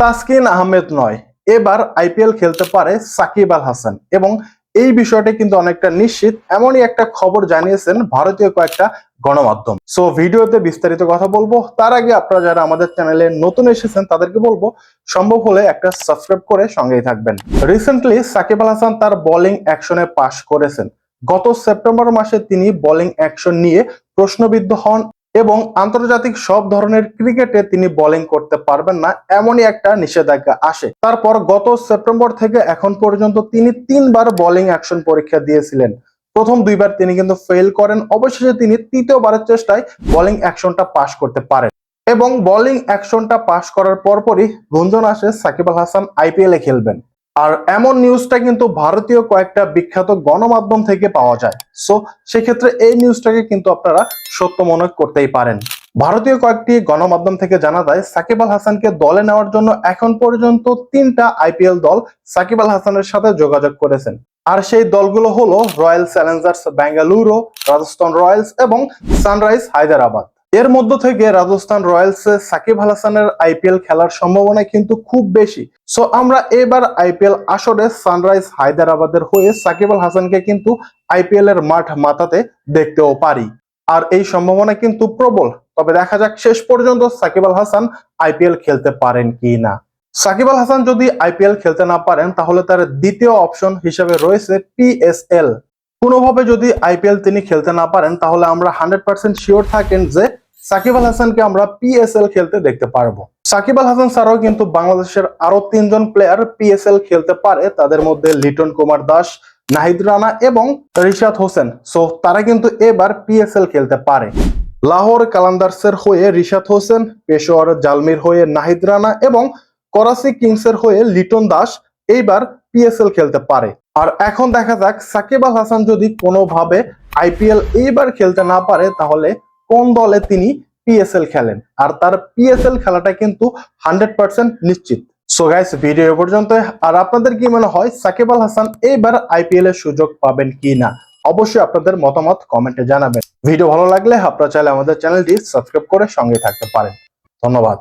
তাসকিন আহমেদ নয়। এবার আইপিএল খেলতে পারে সাকিব আল হাসান এবং এই বিষয়টি কিন্তু অনেকটা নিশ্চিত। এমনই একটা খবর জানিয়েছেন ভারতীয় কয়েকটা গণমাধ্যম। সো ভিডিওতে বিস্তারিত কথা বলব। তার আগে আপনারা যারা আমাদের চ্যানেলে নতুন এসেছেন, তাদেরকে বলব, সম্ভব হলে একটা সাবস্ক্রাইব করে সঙ্গেই থাকবেন। রিসেন্টলি সাকিব আল হাসান তার বোলিং অ্যাকশনে পাশ করেছেন। গত সেপ্টেম্বর মাসে তিনি বোলিং অ্যাকশন নিয়ে প্রশ্নবিদ্ধ হন। এবং আন্তর্জাতিক সব ধরনের ক্রিকেটে তিনি বোলিং করতে পারবেন না, এমনই একটা নিষেধাজ্ঞা আসে। তারপর গত সেপ্টেম্বর থেকে এখন পর্যন্ত তিনি তিনবার বোলিং অ্যাকশন পরীক্ষা দিয়েছিলেন। প্রথম দুইবার তিনি কিন্তু ফেল করেন, অবশেষে তিনি তৃতীয়বারের চেষ্টায় বোলিং অ্যাকশনটা পাশ করতে পারেন। এবং বোলিং অ্যাকশনটা পাশ করার পরপরই গুঞ্জন আসে সাকিব আল হাসান আইপিএলে খেলবেন। আর এমন নিউজটা কিন্তু ভারতীয় কয়েকটা বিখ্যাত গণমাধ্যম থেকে পাওয়া যায়। সো সেক্ষেত্রে এই নিউজটাকে কিন্তু আপনারা সত্য মনে করতেই পারেন। ভারতীয় কয়েকটি গণমাধ্যম থেকে জানা যায়, সাকিব আল হাসানকে দলে নেওয়ার জন্য এখন পর্যন্ত তিনটা আইপিএল দল সাকিব আল হাসানের সাথে যোগাযোগ করেছেন। আর সেই দলগুলো হলো Royal Challengers Bengaluru Rajasthan Royals এবং সানরাইজ হায়দ্রাবাদ এর মধ্য থেকে রাজস্থান রয়্যালস সাকিব আল হাসানের আইপিএল খেলার সম্ভাবনা কিন্তু খুব বেশি। সো আমরা এবার আইপিএল আসরে সানরাইজ হায়দ্রাবাদের হয়ে সাকিব আল হাসানকে কিন্তু আইপিএল এর মাঠ মাথাতে দেখতেও পারি। আর এই সম্ভাবনা কিন্তু প্রবল। তবে দেখা যাক শেষ পর্যন্ত সাকিব আল হাসান আইপিএল খেলতে পারেন কি না। সাকিব আল হাসান যদি আইপিএল খেলতে না পারেন, তাহলে তার দ্বিতীয় অপশন হিসেবে রয়েছে পিএসএল কোনোভাবে যদি আইপিএল তিনি খেলতে না পারেন, তাহলে আমরা হান্ড্রেড পার্সেন্ট শিওর থাকেন যে সাকিব আল হাসানকে আমরা পিএসএল খেলতে দেখতে পারব। সাকিব আল হাসান ছাড়াও কিন্তু বাংলাদেশের আরও তিনজন প্লেয়ার পিএসএল খেলতে পারে। তাদের মধ্যে লিটন কুমার দাস, নাহিদ রানা এবং রিশাদ হোসেন। সো তারা কিন্তু এবার পিএসএল খেলতে পারে। লাহোর কালান্দার্সের হয়ে রিশাদ হোসেন, পেশোয়ার জালমির হয়ে নাহিদ রানা এবং করাচি কিংসের হয়ে লিটন দাস এইবার পিএসএল খেলতে পারে। আর এখন দেখা যাক, সাকিব আল হাসান যদি কোনোভাবে আইপিএল এইবার খেলতে না পারে, তাহলে কোন দলে তিনি পিএসএল খেলেন? আর তার পিএসএল খেলাটা কিন্তু হান্ড্রেড পার্সেন্ট নিশ্চিত। সো গাইস ভিডিও পর্যন্ত আর আপনাদের কি মনে হয়, সাকিব আল হাসান এইবার আইপিএল এর সুযোগ পাবেন কি না অবশ্যই আপনাদের মতামত কমেন্টে জানাবেন। ভিডিও ভালো লাগলে আপনারা চাইলে আমাদের চ্যানেলটি সাবস্ক্রাইব করে সঙ্গে থাকতে পারেন। ধন্যবাদ।